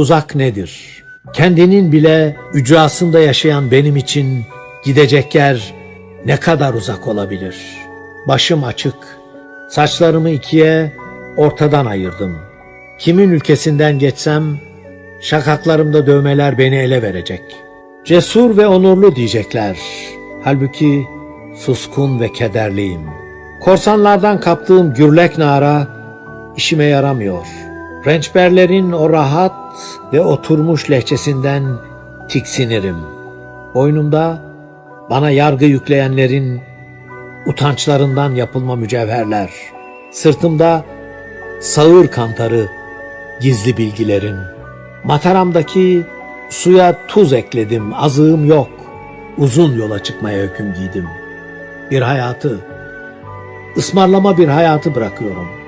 Uzak nedir? Kendinin bile ücrasında yaşayan benim için gidecek yer ne kadar uzak olabilir? Başım açık, saçlarımı ikiye ortadan ayırdım. Kimin ülkesinden geçsem şakaklarımda dövmeler beni ele verecek. Cesur ve onurlu diyecekler. Halbuki suskun ve kederliyim. Korsanlardan kaptığım gürlek nara işime yaramıyor. Rençberlerin o rahat ve oturmuş lehçesinden tiksinirim. Boynumda bana yargı yükleyenlerin utançlarından yapılma mücevherler. Sırtımda sağır kantarı gizli bilgilerin. Mataramdaki suya tuz ekledim, azığım yok. Uzun yola çıkmaya hüküm giydim. Bir hayatı, ısmarlama bir hayatı bırakıyorum.